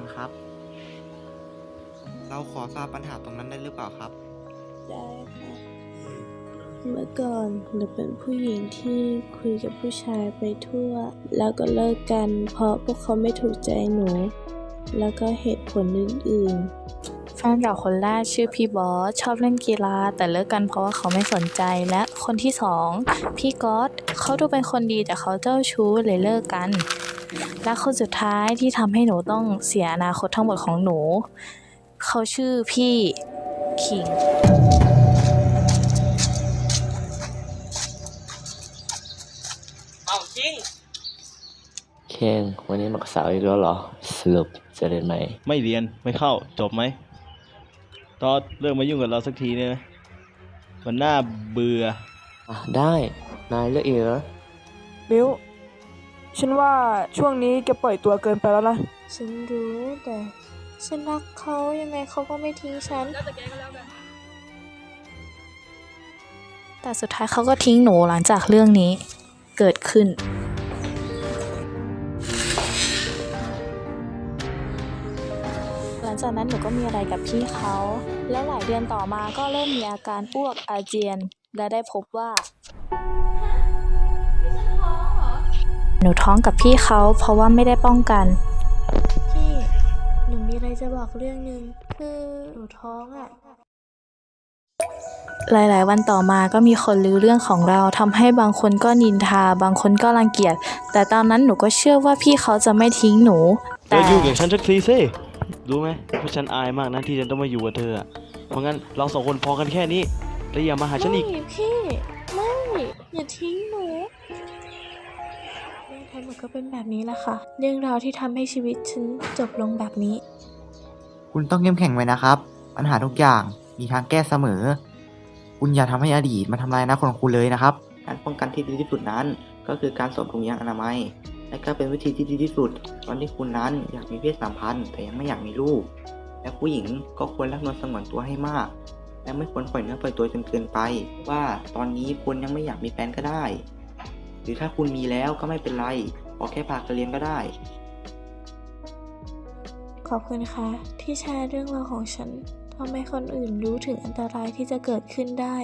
ญนั่งก่อนครับ เราขอทราบปัญหาตรงนั้นได้หรือเปล่าครับ ได้ค่ะ เมื่อก่อนหนูเป็นผู้หญิงที่คุยกับผู้ชายไปทั่ว แล้วก็เลิกกัน เพราะพวกเขาไม่ถูกใจหนู แล้วก็เหตุผลอื่นๆ แฟนเก่าคนแรกชื่อพี่บอสชอบเล่นกีฬา แต่เลิกกันเพราะว่าเขาไม่สนใจและคนที่สองพี่ก๊อตเขาดูเป็นคนดีแต่เขาเจ้าชู้เลยเลิกกัน และคนสุดท้ายที่ทำให้หนูต้องเสียอนาคตทั้งหมดของหนู เขาชื่อพี่คิงเอาจริงเคนวันนี้มากับสาวอีกแล้วเหรอ สรุปจะเรียนไหม ไม่เรียนไม่เข้าจบไหมตอนเลิกมายุ่งกับเราสักทีเนี่ยนะมันน่าเบื่อ อะได้ นายเลือกเองเหรอ บิว ฉันว่าช่วงนี้แกปล่อยตัวเกินไปแล้วนะ ฉันรู้แต่ฉันรักเขายังไงเขาก็ไม่ทิ้งฉัน แต่สุดท้ายเขาก็ทิ้งหนูหลังจากเรื่องนี้เกิดขึ้น หลังจากนั้นหนูก็มีอะไรกับพี่เขา และหลายเดือนต่อมาก็เริ่มมีอาการอ้วกอาเจียน และได้พบว่า หนูท้องกับพี่เขาเพราะว่าไม่ได้ป้องกัน พี่หนูมีอะไรจะบอกเรื่องหนึ่งคือหนูท้องอะ หลายๆ วันต่อมาก็มีคนรู้เรื่องของเราทำให้บางคนก็นินทา บางคนก็รังเกียจ แต่ตอนนั้นหนูก็เชื่อว่าพี่เขาจะไม่ทิ้งหนูเลิแต่กยุ่งกับฉันสักทีสิ รู้ไหมเพราะฉันอายมากนะที่ฉันต้องมาอยู่กับเธออะเพราะงั้นเราสองคนพอกันแค่นี้แล้วอย่ามาหาฉันอีก ไม่พี่ ไม่ อย่าทิ้งหนูเรื่อง ทั้งหมดก็เป็นแบบนี้แหละค่ะ เรื่องราวที่ทำให้ชีวิตฉันจบลงแบบนี้ คุณต้องเข้มแข็งไว้นะครับ ปัญหาทุกอย่างมีทางแก้เสมอ คุณอย่าทำให้อดีตมาทำลายอนาคตของคุณเลยนะครับ การป้องกันที่ดีที่สุดนั้น ก็คือการสวมถุงยางอนามัย และก็เป็นวิธีที่ดีที่สุด ตอนที่คุณนั้นอยากมีเพศสัมพันธ์แต่ยังไม่อยากมีลูก และผู้หญิงก็ควรรักนวลสงวนตัวให้มาก และไม่ควรปล่อยเนื้อปล่อยตัวจนเกินไป ว่าตอนนี้คุณยังไม่อยากมีแฟนก็ได้ หรือถ้าคุณมีแล้วก็ไม่เป็นไร ขอแค่พากันเรียนก็ได้ ขอบคุณค่ะ ที่แชร์เรื่องราวของฉันทำให้คนอื่นรู้ถึงอันตรายที่จะเกิดขึ้นได้